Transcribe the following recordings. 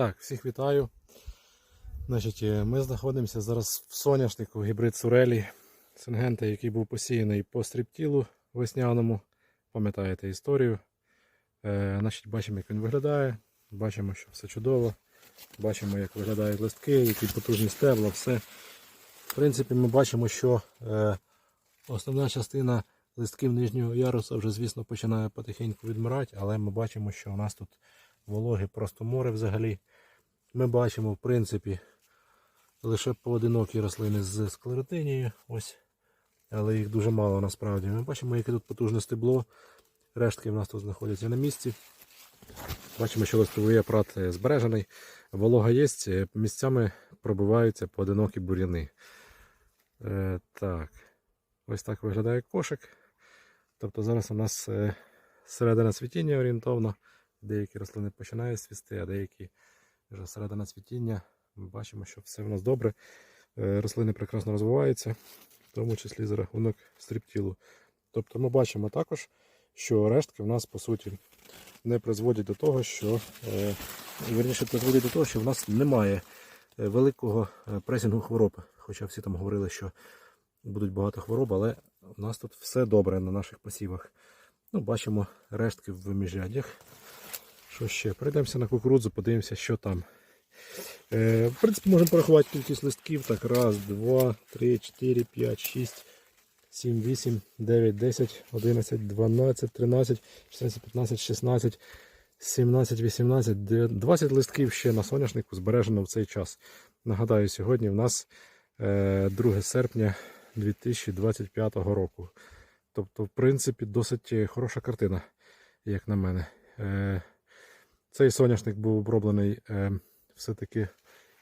Так, всіх вітаю. Значить, е, ми знаходимося зараз в соняшнику гібрид Сурелі Сингента, який був посіяний по стріптілу весняному. Пам'ятаєте історію. Е, значить, бачимо, як він виглядає. Бачимо, що все чудово. Бачимо, як виглядають листки, які потужні стебла, все. В принципі, ми бачимо, що е, основна частина листків нижнього яруса вже, звісно, починає потихеньку відмирати, але ми бачимо, що у нас тут вологи просто море взагалі. Ми бачимо, в принципі, лише поодинокі рослини з склеротинією. Ось. Але їх дуже мало насправді. Ми бачимо, яке тут потужне стебло. Рештки в нас тут знаходяться на місці. Бачимо, що листовий апарат е, збережений. Волога є, е, місцями пробиваються поодинокі бур'яни. Е, так. Ось так виглядає кошик. Тобто зараз у нас е, середина цвітіння орієнтовно. Деякі рослини починають свісти, а деякі вже середина цвітіння. Ми бачимо, що все в нас добре. Е, Рослини прекрасно розвиваються, в тому числі за рахунок стріптілу. Тобто ми бачимо також, що рештки в нас по суті не призводять до того, що е, верніше призводять до того, що в нас немає е, великого пресінгу хвороб. Хоча всі там говорили, що будуть багато хвороб, але у нас тут все добре на наших посівах. Ну, бачимо рештки в міжряддях. Що ще? Прийдемося на кукурудзу, подивимося, що там. Е, в принципі, можемо порахувати кількість листків. Так, раз, два, три, чотири, п'ять, шість, сім, вісім, дев'ять, десять, одинадцять, дванадцять, тринадцять, чотирнадцять, п'ятнадцять, шістнадцять, сімнадцять, вісімнадцять, двадцять листків ще на соняшнику збережено в цей час. Нагадаю, сьогодні в нас е, 2 серпня 2025 року. Тобто, в принципі, досить хороша картина, як на мене. Цей соняшник був оброблений е, все-таки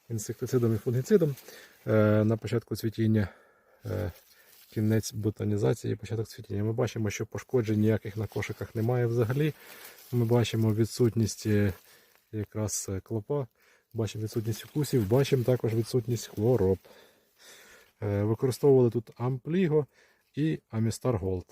інсектицидом і фунгіцидом е, на початку цвітіння. Е, Кінець бутонізації, початок цвітіння. Ми бачимо, що пошкоджень ніяких на кошиках немає взагалі. Ми бачимо відсутність е, якраз е, клопа, бачимо відсутність укусів, бачимо також відсутність хвороб. Е, Використовували тут Ампліго і Амістар Голд.